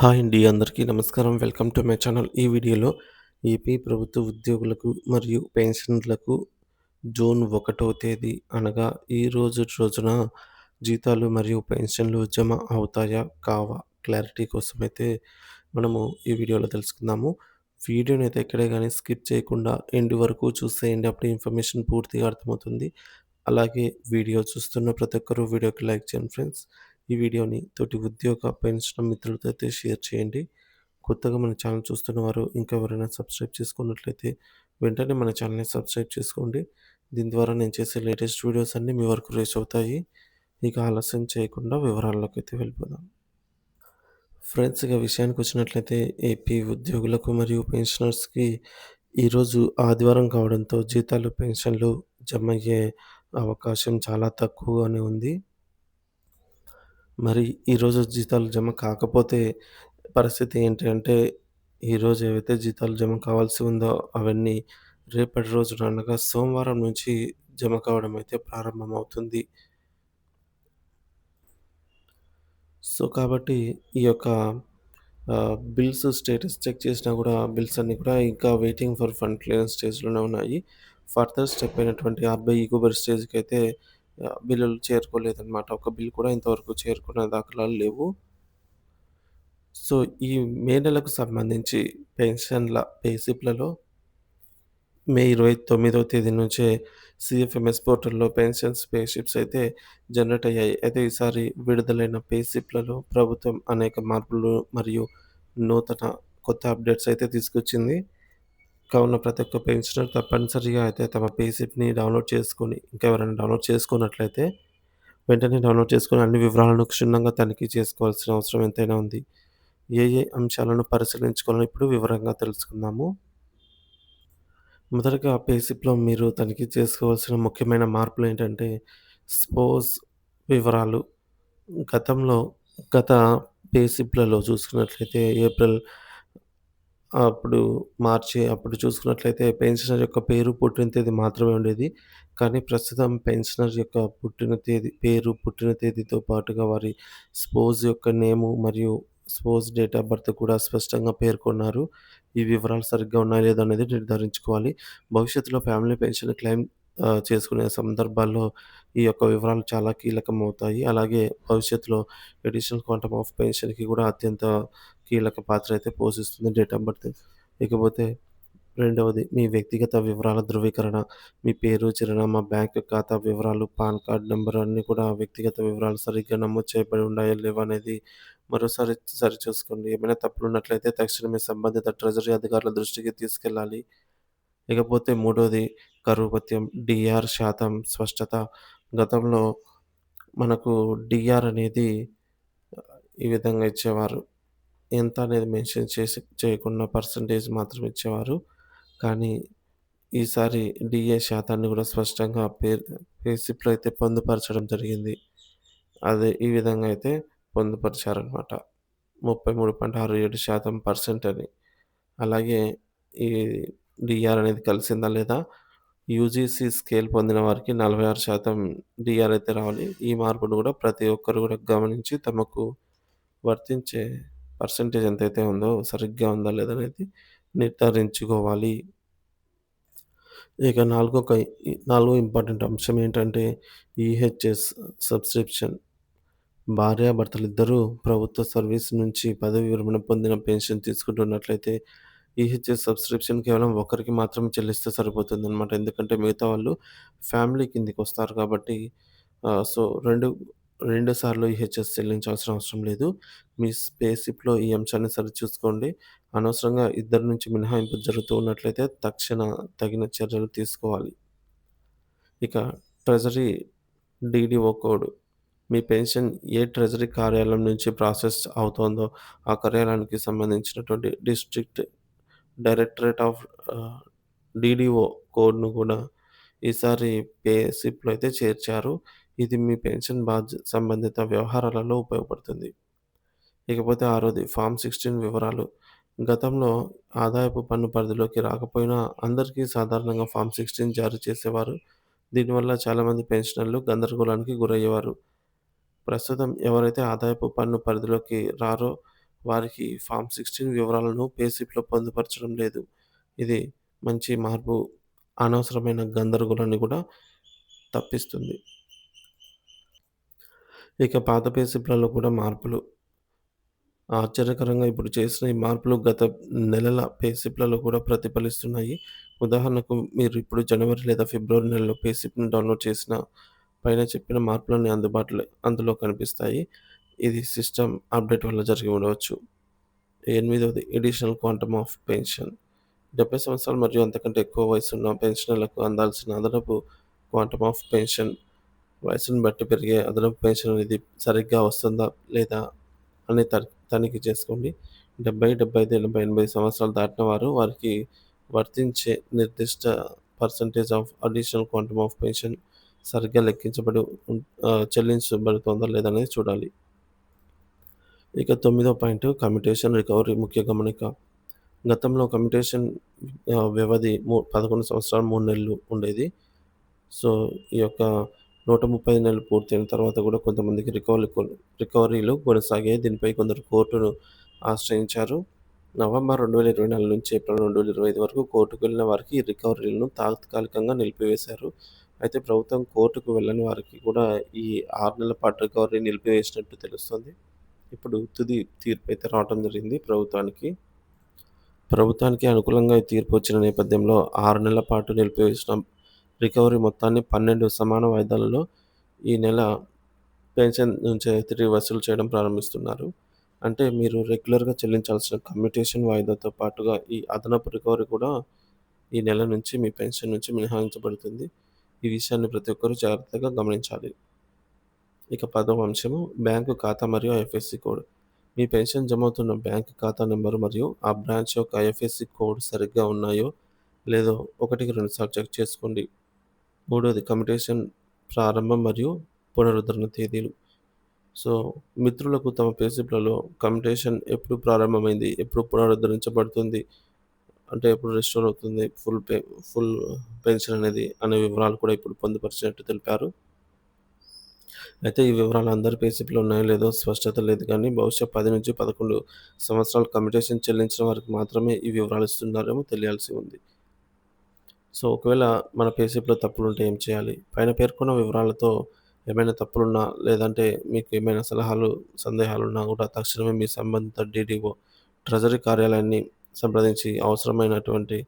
Hi అండి. అందరికీ నమస్కారం. Welcome to my channel. ఈ వీడియోలో ఏపీ ప్రభుత్వ ఉద్యోగులకు మరియు పెన్షనర్లకు జూన్ ఒకటో తేదీ అనగా ఈ రోజు రోజున జీతాలు మరియు పెన్షన్లు జమ అవుతాయా? కావా? క్లారిటీ కోసం అయితే మనము ఈ వీడియోలో తెలుసుకుందాము. వీడియోని అయితే ఎక్కడే కానీ స్కిప్ చేయకుండా ఎండ్ వరకు చూసేయండి. అప్పుడు ఇన్ఫర్మేషన్ పూర్తిగా అర్థమవుతుంది. అలాగే వీడియో చూస్తున్న ప్రతి ఒక్కరూ వీడియోకి లైక్ చేయండి ఫ్రెండ్స్. ఈ వీడియోని తోటి ఉద్యోగ, పెన్షన్ మిత్రులతో అయితే షేర్ చేయండి. కొత్తగా మన ఛానల్ చూస్తున్న వారు ఇంకా ఎవరైనా సబ్స్క్రైబ్ చేసుకున్నట్లయితే వెంటనే మన ఛానల్‌ని సబ్స్క్రైబ్ చేసుకోండి. దీని ద్వారా నేను చేసే లేటెస్ట్ వీడియోస్ అన్నీ మీ వరకు రీచ్ అవుతాయి. ఇక ఆలస్యం చేయకుండా వివరాల్లోకైతే వెళ్ళిపోదాం. ఫ్రెండ్స్ ఇక విషయానికొచ్చినట్లయితే ఏపీ ఉద్యోగులకు మరియు పెన్షనర్స్‌కి ఈరోజు ఆదివారం కావడంతో జీతాలు, పెన్షన్లు జమ అయ్యే అవకాశం చాలా తక్కువగానే ఉంది. మరి ఈరోజు జీతాలు జమ కాకపోతే పరిస్థితి ఏంటి అంటే, ఈరోజు ఏవైతే జీతాలు జమ కావాల్సి ఉందో అవన్నీ రేపటి రోజున అనగా సోమవారం నుంచి జమ కావడం అయితే ప్రారంభమవుతుంది. సో, కాబట్టి ఈ యొక్క బిల్స్ స్టేటస్ చెక్ చేసినా కూడా బిల్స్ అన్నీ కూడా ఇంకా వెయిటింగ్ ఫర్ ఫండ్ క్లియరెన్స్ స్టేజ్‌లోనే ఉన్నాయి. ఫర్దర్ స్టెప్ అయినటువంటి ఆర్‌బీఐ ఈకోబర్ స్టేజ్కి అయితే బిల్లులు చేరుకోలేదన్నమాట. ఒక బిల్ కూడా ఇంతవరకు చేరుకున్న దాఖలాలు లేవు. సో, ఈ మే నెలకు సంబంధించి పెన్షన్ల పేసిప్లలో మే ఇరవై తొమ్మిదో తేదీ నుంచే సిఎఫ్ఎంఎస్ పోర్టల్‌లో పెన్షన్స్ పేషిప్స్ అయితే జనరేట్ అయ్యాయి. అయితే ఈసారి విడుదలైన పేసిప్లలో ప్రభుత్వం అనేక మార్పులు మరియు నూతన కొత్త అప్డేట్స్ అయితే తీసుకొచ్చింది. కావున ప్రతి ఒక్క పెన్షనర్ తప్పనిసరిగా అయితే తమ పేసిప్ని డౌన్‌లోడ్ చేసుకొని, ఇంకా ఎవరైనా డౌన్‌లోడ్ చేసుకున్నట్లయితే వెంటనే డౌన్‌లోడ్ చేసుకొని అన్ని వివరాలను క్షుణ్ణంగా తనిఖీ చేసుకోవాల్సిన అవసరం ఎంతైనా ఉంది. ఏ ఏ అంశాలను పరిశీలించుకోవాలో ఇప్పుడు వివరంగా తెలుసుకుందాము. మొదటగా పేసిప్లో మీరు తనిఖీ చేసుకోవాల్సిన ముఖ్యమైన మార్పులు ఏంటంటే స్పోజ్ వివరాలు. గతంలో గత పేసిప్లలో చూసుకున్నట్లయితే ఏప్రిల్ అప్పుడు మార్చి అప్పుడు చూసుకున్నట్లయితే పెన్షనర్ యొక్క పేరు, పుట్టిన తేదీ మాత్రమే ఉండేది. కానీ ప్రస్తుతం పెన్షనర్ యొక్క పుట్టిన తేదీ, పేరు, పుట్టిన తేదీతో పాటుగా వారి స్పోజ్ యొక్క నేము మరియు స్పోజ్ డేట్ ఆఫ్ బర్త్ కూడా స్పష్టంగా పేర్కొన్నారు. ఈ వివరాలు సరిగ్గా ఉన్నాయా లేదా అనేది నిర్ధారించుకోవాలి. భవిష్యత్తులో ఫ్యామిలీ పెన్షన్ క్లెయిమ్ ఆహ్, చేసుకునే సందర్భాల్లో ఈ యొక్క వివరాలు చాలా కీలకమవుతాయి. అలాగే భవిష్యత్తులో అడిషనల్ క్వాంటమ్ ఆఫ్ పెన్షన్‌కి కూడా అత్యంత కీలక పాత్ర అయితే పోషిస్తుంది డేట్ ఆఫ్ బర్త్. ఇకపోతే రెండవది మీ వ్యక్తిగత వివరాల ధృవీకరణ. మీ పేరు, చిరునామా, బ్యాంక్ ఖాతా వివరాలు, పాన్ కార్డ్ నంబర్ అన్నీ కూడా వ్యక్తిగత వివరాలు సరిగ్గా నమోదు చేయబడి ఉన్నాయో లేవో అనేది మరోసారి సరిచూసుకోండి. ఏమైనా తప్పులున్నట్లయితే తక్షణమే సంబంధిత ట్రెజరీ అధికారుల దృష్టికి తీసుకెళ్ళాలి. ఇకపోతే మూడోది కరువు డిఆర్ శాతం స్పష్టత. గతంలో మనకు డిఆర్ అనేది ఈ విధంగా ఇచ్చేవారు. ఎంత అనేది మెన్షన్ చేసి చేయకుండా పర్సెంటేజ్ మాత్రం ఇచ్చేవారు. కానీ ఈసారి డిఏ శాతాన్ని కూడా స్పష్టంగా పే పేర్సిప్లో అయితే పొందుపరచడం జరిగింది. అదే ఈ విధంగా అయితే పొందుపరిచారనమాట. 33.67% పర్సెంట్ అని. అలాగే ఈ డిఆర్ అనేది కలిసిందా లేదా? యూజీసీ స్కేల్ పొందిన వారికి నలభై ఆరు శాతం డిఆర్ అయితే రావాలి. ఈ మార్పును కూడా ప్రతి ఒక్కరు కూడా గమనించి తమకు వర్తించే పర్సెంటేజ్ ఎంతైతే ఉందో సరిగ్గా ఉందా లేదా అనేది నిర్ధారించుకోవాలి. ఇక నాలుగో నాలుగో ఇంపార్టెంట్ అంశం ఏంటంటే ఈహెచ్ఎస్ సబ్స్క్రిప్షన్. భార్యాభర్తలిద్దరూ ప్రభుత్వ సర్వీస్ నుంచి పదవీ విరమణ పొందిన పెన్షన్ తీసుకుంటున్నట్లయితే ఈహెచ్ఎస్ సబ్స్క్రిప్షన్ కేవలం ఒకరికి మాత్రమే చెల్లిస్తే సరిపోతుందనమాట. ఎందుకంటే మిగతా వాళ్ళు ఫ్యామిలీ కిందికి వస్తారు కాబట్టి సో, రెండు రెండు సార్లు ఈహెచ్ఎస్ చెల్లించాల్సిన అవసరం లేదు. మీ స్పేసిప్లో ఈ అంశాన్ని సరిచూసుకోండి. అనవసరంగా ఇద్దరి నుంచి మినహాయింపు జరుగుతూ ఉన్నట్లయితే తక్షణ తగిన చర్యలు తీసుకోవాలి. ఇక ట్రెజరీ డీడీఓ కోడ్. మీ పెన్షన్ ఏ ట్రెజరీ కార్యాలయం నుంచి ప్రాసెస్ అవుతోందో ఆ కార్యాలయానికి సంబంధించినటువంటి district directorate of DDO DDO కోడ్‌ను కూడా ఈసారి పే స్లిప్‌లో అయితే చేర్చారు. ఇది మీ పెన్షన్ బాధ్య సంబంధిత వ్యవహారాలలో ఉపయోగపడుతుంది. ఇకపోతే ఆరోది ఫామ్ సిక్స్టీన్ వివరాలు. గతంలో ఆదాయపు పన్ను పరిధిలోకి రాకపోయినా అందరికీ సాధారణంగా ఫార్మ్ 16 జారీ చేసేవారు. దీనివల్ల చాలామంది పెన్షనర్లు గందరగోళానికి గురయ్యేవారు. ప్రస్తుతం ఎవరైతే ఆదాయపు పన్ను పరిధిలోకి రారో వారికి ఫార్మ్ 16 వివరాలను పేసిప్లో పొందుపరచడం లేదు. ఇది మంచి మార్పు అనవసరమైన గందరగోళాన్ని కూడా తప్పిస్తుంది. ఇక పాత పేసిప్లలో కూడా మార్పులు. ఆశ్చర్యకరంగా ఇప్పుడు చేసిన ఈ మార్పులు గత నెలల పేసిప్లలో కూడా ప్రతిఫలిస్తున్నాయి. ఉదాహరణకు మీరు ఇప్పుడు జనవరి లేదా ఫిబ్రవరి నెలలో పేసిప్ను డౌన్‌లోడ్ చేసిన పైన చెప్పిన మార్పులన్నీ అందుబాటులో అందులో కనిపిస్తాయి. ఇది సిస్టమ్ అప్డేట్ వల్ల జరిగి ఉండవచ్చు. ఎనిమిదవది ఎడిషనల్ క్వాంటమ్ ఆఫ్ పెన్షన్. 70 సంవత్సరాలు మరియు అంతకంటే ఎక్కువ వయసు ఉన్న పెన్షనర్లకు అందాల్సిన అదనపు క్వాంటమ్ ఆఫ్ పెన్షన్ వయసును బట్టి పెరిగే అదనపు పెన్షన్ అనేది సరిగ్గా వస్తుందా లేదా అని త తనిఖీ చేసుకోండి. 70, 75, 80, 80 సంవత్సరాలు దాటిన వారు వారికి వర్తించే నిర్దిష్ట percentage of additional quantum of pension సరిగ్గా లెక్కించబడి చెల్లించబడుతుందా లేదా అనేది చూడాలి. ఇక తొమ్మిదో పాయింట్ కమ్యూటేషన్ రికవరీ ముఖ్య గమనిక. గతంలో కమ్యూటేషన్ వ్యవధి మూ పదకొండు సంవత్సరాలు మూడు నెలలు ఉండేది. సో, ఈ యొక్క 135 నెలలు పూర్తయిన తర్వాత కూడా కొంతమందికి రికవరీ రికవరీలు కొనసాగాయి. దీనిపై కొందరు కోర్టును ఆశ్రయించారు. నవంబర్ 2024 నుంచి ఏప్రిల్ 2025 వరకు కోర్టుకు వెళ్ళిన వారికి ఈ రికవరీలను తాత్కాలికంగా నిలిపివేశారు. అయితే ప్రభుత్వం కోర్టుకు వెళ్ళని వారికి కూడా ఈ ఆరు నెలల పాటు రికవరీ నిలిపివేసినట్టు తెలుస్తుంది ఇప్పుడు తుది తీర్పు అయితే రావటం జరిగింది ప్రభుత్వానికి. ప్రభుత్వానికి అనుకూలంగా ఈ తీర్పు వచ్చిన నేపథ్యంలో ఆరు నెలల పాటు నిలిపివేసిన రికవరీ మొత్తాన్ని 12 సమాన వాయిదాలలో ఈ నెల పెన్షన్ నుంచి తిరిగి వసూలు చేయడం ప్రారంభిస్తున్నారు. అంటే మీరు రెగ్యులర్‌గా చెల్లించాల్సిన కమ్యూటేషన్ వాయిదాతో పాటుగా ఈ అదనపు రికవరీ కూడా ఈ నెల నుంచి మీ పెన్షన్ నుంచి మినహాయించబడుతుంది. ఈ విషయాన్ని ప్రతి ఒక్కరూ జాగ్రత్తగా గమనించాలి. ఇక పదవ అంశము బ్యాంకు ఖాతా మరియు ఐఎఫ్ఎస్‌సి కోడ్. మీ పెన్షన్ జమవుతున్న బ్యాంకు ఖాతా నెంబర్ మరియు ఆ బ్రాంచ్ యొక్క ఐఎఫ్ఎస్‌సి కోడ్ సరిగ్గా ఉన్నాయో లేదో ఒకటికి రెండు సార్లు చెక్ చేసుకోండి. మూడోది కమిటేషన్ ప్రారంభం మరియు పునరుద్ధరణ తేదీలు. సో, మిత్రులకు తమ పే కమిటేషన్ ఎప్పుడు ప్రారంభమైంది, ఎప్పుడు పునరుద్ధరించబడుతుంది, అంటే ఎప్పుడు రెస్టోర్ అవుతుంది ఫుల్ పే ఫుల్ పెన్షన్ అనేది అనే వివరాలు కూడా ఇప్పుడు పొందుపరిచినట్టు తెలిపారు. అయితే ఈ వివరాలు అందరి పేసీపీలో ఉన్నాయో లేదో స్పష్టత లేదు కానీ బహుశా 10-11 సంవత్సరాలు కమ్యుటేషన్ చెల్లించిన వారికి మాత్రమే ఈ వివరాలు ఇస్తున్నారేమో తెలియాల్సి ఉంది. సో, ఒకవేళ మన పేసిప్లో తప్పులుంటే ఏం చేయాలి? పైన పేర్కొన్న వివరాలతో ఏమైనా తప్పులున్నా లేదంటే మీకు ఏమైనా సలహాలు, సందేహాలున్నా కూడా తక్షణమే మీ సంబంధిత డీడీఓ, ట్రెజరీ కార్యాలయాన్ని సంప్రదించి అవసరమైనటువంటి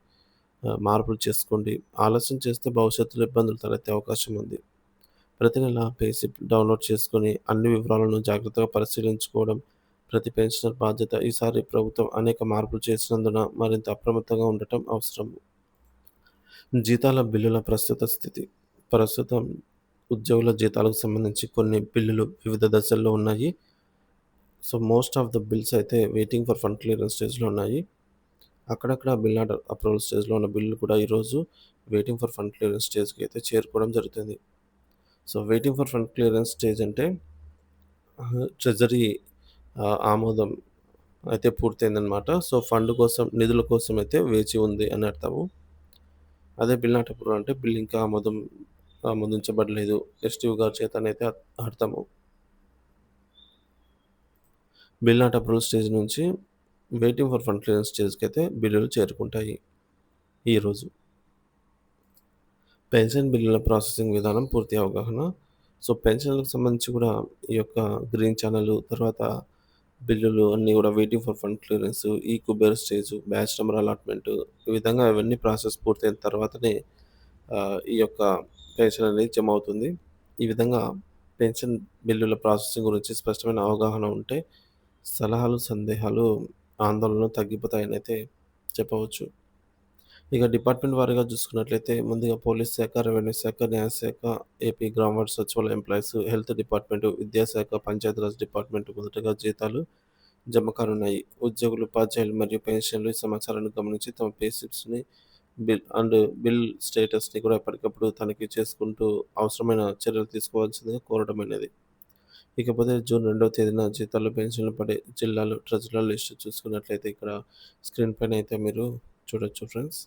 మార్పులు చేసుకోండి. ఆలస్యం చేస్తే భవిష్యత్తులో ఇబ్బందులు తలెత్తే అవకాశం ఉంది. ప్రతి నెల పేసిప్ డౌన్‌లోడ్ చేసుకొని అన్ని వివరాలను జాగ్రత్తగా పరిశీలించుకోవడం ప్రతి పెన్షనర్ బాధ్యత. ఈసారి ప్రభుత్వం అనేక మార్పులు చేసినందున మరింత అప్రమత్తంగా ఉండటం అవసరం. జీతాల బిల్లుల ప్రస్తుత స్థితి. ప్రస్తుతం ఉద్యోగుల జీతాలకు సంబంధించి కొన్ని బిల్లులు వివిధ దశల్లో ఉన్నాయి. So, most of the bills అయితే వెయిటింగ్ ఫర్ ఫండ్ క్లియరెన్స్ స్టేజ్‌లో ఉన్నాయి. అక్కడక్కడ బిల్ ఆర్డర్ అప్రూవల్ స్టేజ్‌లో ఉన్న బిల్లు కూడా ఈరోజు వెయిటింగ్ ఫర్ ఫండ్ క్లియరెన్స్ స్టేజ్‌కి అయితే చేరుకోవడం జరుగుతుంది. So, waiting for fund clearance stage అంటే ట్రెజరీ ఆమోదం అయితే పూర్తయిందనమాట. సో, ఫండ్ కోసం నిధుల కోసం అయితే వేచి ఉంది అని అర్థము. అదే బిల్ నాట్ అంటే బిల్ ఇంకా ఆమోదం ఆమోదించబడలేదు. ఎస్టీవ్ గారి చేతనైతే అర్థము. బిల్ నాట్ అప్రూవల్ స్టేజ్ నుంచి వెయిటింగ్ ఫర్ ఫండ్ క్లియరెన్స్ స్టేజ్‌కి అయితే బిల్లులు చేరుకుంటాయి ఈరోజు. పెన్షన్ బిల్లుల ప్రాసెసింగ్ విధానం పూర్తి అవగాహన. సో, పెన్షన్‌లకు సంబంధించి కూడా ఈ యొక్క గ్రీన్ ఛానల్ తర్వాత బిల్లులు అన్నీ కూడా వెయిటింగ్ ఫర్ ఫండ్ క్లియరెన్స్, ఈ Kuber stage, batch number allotment ఈ విధంగా ఇవన్నీ ప్రాసెస్ పూర్తయిన తర్వాతనే ఈ యొక్క పెన్షన్ అనేది జమ అవుతుంది. ఈ విధంగా పెన్షన్ బిల్లుల ప్రాసెసింగ్ గురించి స్పష్టమైన అవగాహన ఉంటే సలహాలు, సందేహాలు, ఆందోళనలు తగ్గిపోతాయనైతే చెప్పవచ్చు. ఇక డిపార్ట్‌మెంట్ వారీగా చూసుకున్నట్లయితే ముందుగా పోలీస్ శాఖ, రెవెన్యూ శాఖ, న్యాయశాఖ, ఏపీ గ్రామ సచివాలయ ఎంప్లాయీస్, హెల్త్ డిపార్ట్‌మెంట్, విద్యాశాఖ, పంచాయతీరాజ్ డిపార్ట్‌మెంట్ మొదటగా జీతాలు జమ కానున్నాయి. ఉద్యోగులు, ఉపాధ్యాయులు మరియు పెన్షన్లు ఈ సమాచారాన్ని గమనించి తమ పే స్లిప్స్‌ని బిల్ అండ్ బిల్ స్టేటస్‌ని కూడా ఎప్పటికప్పుడు తనిఖీ చేసుకుంటూ అవసరమైన చర్యలు తీసుకోవాల్సిందిగా కోరడమైనది. ఇకపోతే జూన్ రెండవ తేదీన జీతాలు, పెన్షన్లు పడే జిల్లాలు, ట్రెజరీల లిస్ట్ చూసుకున్నట్లయితే ఇక్కడ స్క్రీన్ పైన అయితే మీరు చూడొచ్చు ఫ్రెండ్స్.